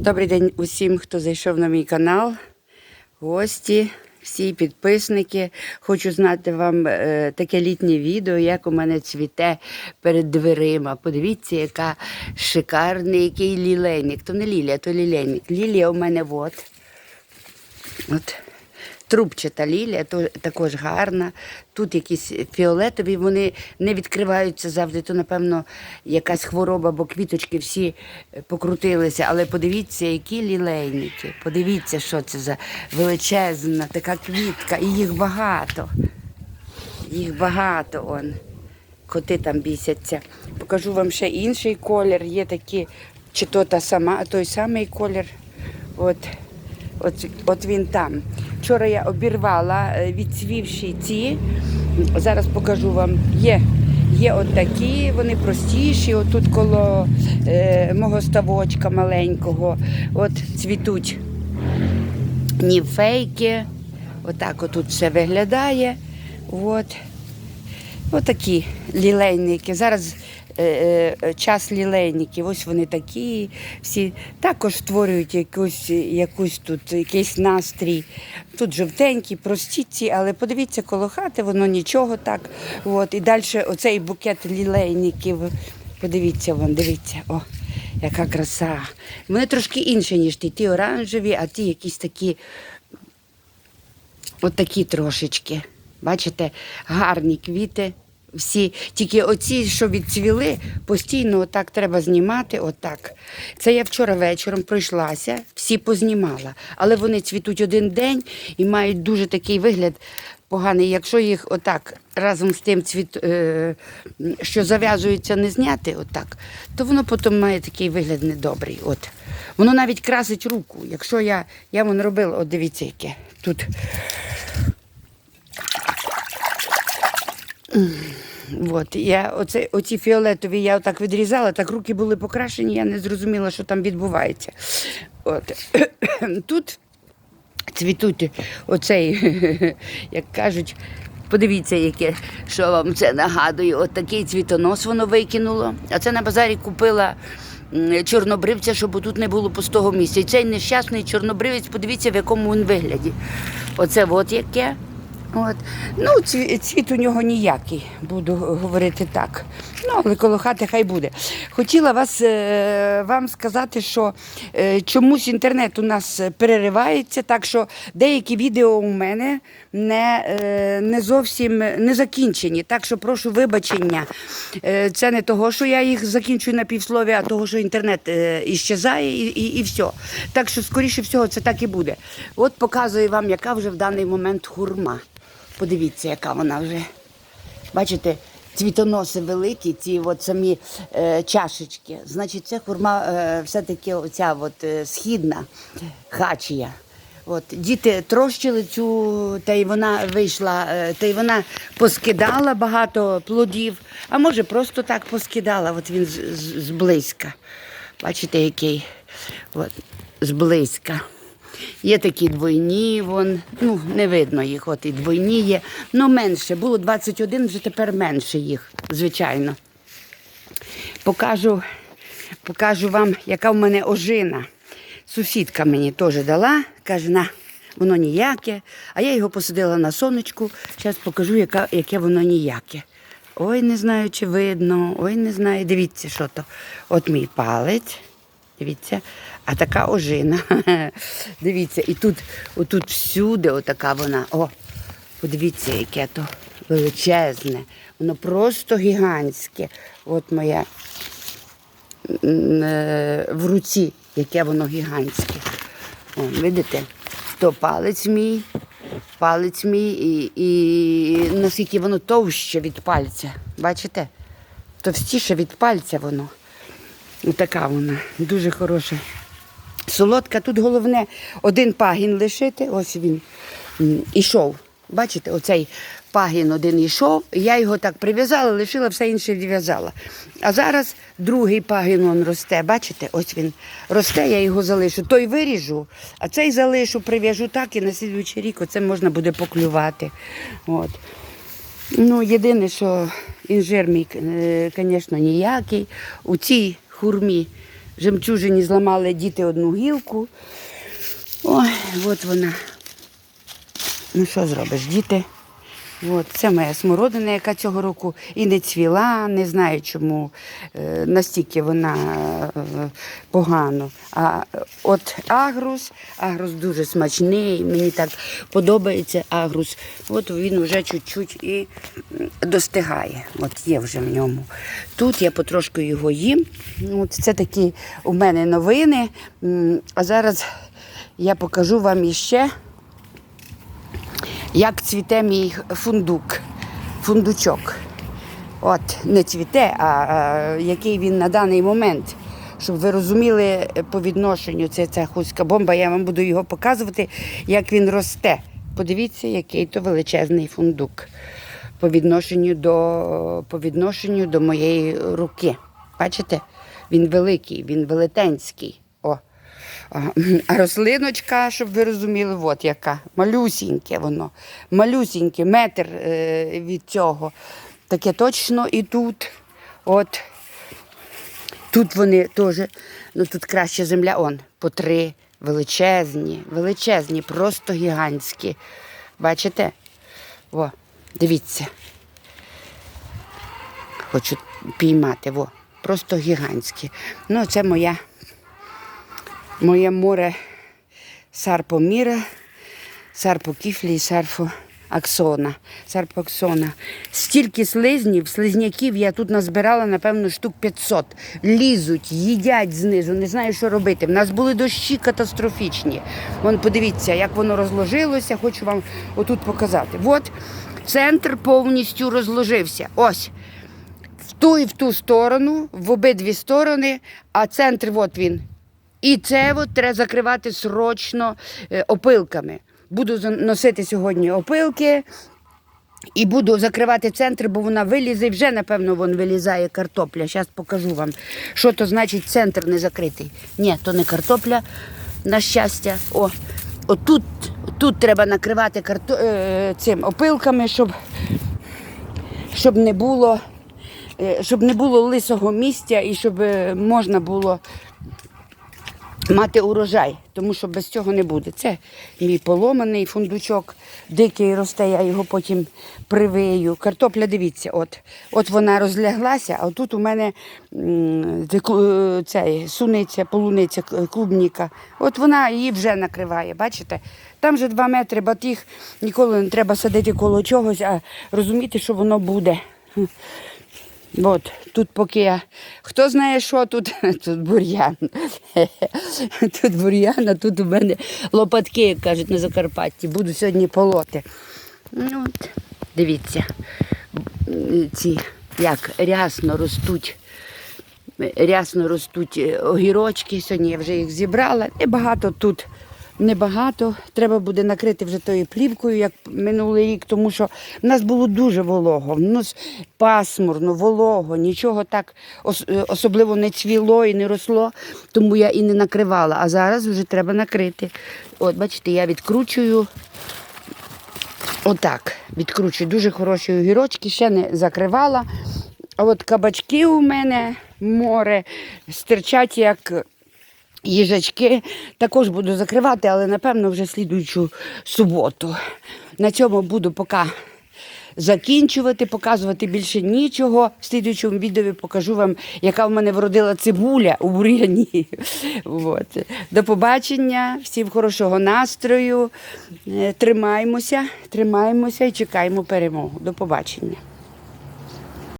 Добрий день усім, хто зайшов на мій канал, гості, всі підписники. Хочу знати вам е, таке літнє відео, як у мене цвіте перед дверима. Подивіться, яка шикарний, який лілейник. То не лілія, то лілейник. Лілія у мене от. От. Трубчата лілія, то також гарна. Тут якісь фіолетові, вони не відкриваються завжди. То, напевно, якась хвороба, бо квіточки всі е, покрутилися. Але подивіться, які лілейники. Подивіться, що це за величезна така квітка. І їх багато. Їх багато он. Коти там бісяться. Покажу вам ще інший колір. Є такі, чи то та сама, той самий колір. От, от, от він там. Вчора я обірвала е, відцвівші ці. Зараз покажу вам. Є, є от такі, вони простіші. Отут коло е, мого ставочка маленького. От цвітуть німфейки. Отак отут все виглядає. От. Отакі лілейники. Зараз час лілейників. Ось вони такі. Всі також створюють якусь, якусь тут якийсь настрій. Тут жовтенькі, прості ці, але подивіться коло хати, воно нічого так. От. І далі оцей букет лілейників. Подивіться, вон, дивіться. О, яка краса. Вони трошки інші, ніж ті. Ті оранжеві, а ті якісь такі От такі трошечки. Бачите, гарні квіти. Всі, тільки оці, що відцвіли, постійно отак треба знімати. Отак. Це я вчора вечором пройшлася, всі познімала. Але вони цвітуть один день і мають дуже такий вигляд поганий. Якщо їх отак разом з тим цвіт, е, що зав'язується, не зняти, отак, то воно потім має такий вигляд недобрий. От. Воно навіть красить руку. Якщо я, я воно робила, от дивіться, яке тут. От, я оце, оці фіолетові я отак відрізала, так руки були покрашені, я не зрозуміла, що там відбувається. От. Тут цвітуть оцей, як кажуть, подивіться, яке, що вам це нагадує. От такий цвітонос воно викинуло. А це на базарі купила чорнобривця, щоб тут не було пустого місця. І цей нещасний чорнобривець, подивіться, в якому він вигляді. Оце от яке. От. Ну, цві- цвіт у нього ніякий, буду говорити так. Ну, але коло хати хай буде. Хотіла вас, е, вам сказати, що е, чомусь інтернет у нас переривається, так що деякі відео у мене не, е, не зовсім не закінчені. Так що прошу вибачення. Це не того, що я їх закінчую на півслові, а того, що інтернет іщезає і, і, і все. Так що, скоріше всього, це так і буде. От показую вам, яка вже в даний момент хурма. Подивіться, яка вона вже. Бачите, цвітоноси великі, ці от самі е, чашечки. Значить, це хурма е, все-таки оця от, е, східна хачія. От, діти трощили цю, та й вона вийшла, е, та й вона поскидала багато плодів, а може просто так поскидала, от він з- з- зблизька. Бачите, який? От, зблизька. Є такі двойні, вон, ну, не видно їх, от і двойні є. Ну, менше. Було 21, вже тепер менше їх, звичайно. Покажу, покажу вам, яка в мене ожина. Сусідка мені теж дала, каже, на, воно ніяке. А я його посадила на сонечку. Зараз покажу, яка, яке воно ніяке. Ой, не знаю, чи видно, ой, не знаю. Дивіться, що то. От мій палець. Дивіться, а така ожина. Дивіться, і тут, отут всюди, отака вона. О, подивіться, яке то величезне. Воно просто гігантське. От моя е, в руці, яке воно гігантське. О, видите? То палець мій, палець мій, і, і наскільки воно товще від пальця. Бачите? Товстіше від пальця воно. Така вона, дуже хороша. Солодка. Тут головне один пагін лишити. Ось він ішов. Бачите, оцей пагін один йшов. Я його так прив'язала, лишила, все інше відв'язала. А зараз другий пагін он росте. Бачите, ось він росте, я його залишу. Той виріжу, а цей залишу, прив'яжу так і на слідуючий рік оце можна буде поклювати. От. Ну, єдине, що інжир мій, звісно, ніякий. У цій хурмі Жемчужині зламали діти одну гілку. Ой, от вона. Ну що зробиш, діти? От, це моя смородина, яка цього року і не цвіла, не знаю чому е, настільки вона е, погано. А от агрус, агрус дуже смачний, мені так подобається агрус. От він вже чуть-чуть і достигає. От є вже в ньому. Тут я потрошку його їм. От це такі у мене новини. А зараз я покажу вам іще як цвіте мій фундук, фундучок. От, не цвіте, а, а який він на даний момент. Щоб ви розуміли по відношенню, це ця хуська бомба, я вам буду його показувати, як він росте. Подивіться, який то величезний фундук по відношенню до, по відношенню до моєї руки. Бачите? Він великий, він велетенський. А, рослиночка, щоб ви розуміли, от яка. Малюсіньке воно. Малюсіньке, метр е, від цього. Таке точно і тут. От. Тут вони теж, ну тут краще земля, он, по три. Величезні, величезні, просто гігантські. Бачите? О, дивіться. Хочу піймати, во. Просто гігантські. Ну, це моя моє море Сарпоміра, Сарпокіфлі і Сарфо Аксона. Сарпо Аксона. Стільки слизнів, слизняків я тут назбирала, напевно, штук 500. Лізуть, їдять знизу, не знаю, що робити. В нас були дощі катастрофічні. Вон, подивіться, як воно розложилося, хочу вам отут показати. От центр повністю розложився. Ось в ту і в ту сторону, в обидві сторони, а центр от він. І це от треба закривати срочно е, опилками. Буду носити сьогодні опилки і буду закривати центр, бо вона вилізе. Вже, напевно, вон вилізає картопля. Зараз покажу вам, що то значить центр не закритий. Ні, то не картопля, на щастя. О, отут, тут треба накривати карто... е, цим опилками, щоб, щоб не було. е, Щоб не було лисого місця і щоб можна було мати урожай, тому що без цього не буде. Це мій поломаний фундучок, дикий росте, я його потім привию. Картопля, дивіться, от от вона розляглася, а тут у мене цей, суниця, полуниця, клубніка. От вона її вже накриває, бачите? Там же два метри батіг, ніколи не треба садити коло чогось, а розуміти, що воно буде. От, тут поки. Хто знає, що тут? Тут бур'ян. Тут бур'ян, а тут у мене лопатки, як кажуть на Закарпатті. Буду сьогодні полоти. Ну, от, дивіться, ці як рясно ростуть. Рясно ростуть е, огірочки. Сьогодні я вже їх зібрала. Небагато тут. Небагато. Треба буде накрити вже тою плівкою, як минулий рік, тому що в нас було дуже волого. В нас пасмурно, волого, нічого так е, особливо не цвіло і не росло, тому я і не накривала. А зараз вже треба накрити. От, бачите, я відкручую. Отак, відкручую. Дуже хороші огірочки, ще не закривала. А от кабачки у мене море стирчать як їжачки. Також буду закривати, але напевно вже слідуючу суботу. На цьому буду поки закінчувати, показувати більше нічого. В слідуючому відео покажу вам, яка в мене вродила цибуля у бур'яні. От. До побачення, всім хорошого настрою. Е, Тримаймося, тримаймося і чекаємо перемогу. До побачення.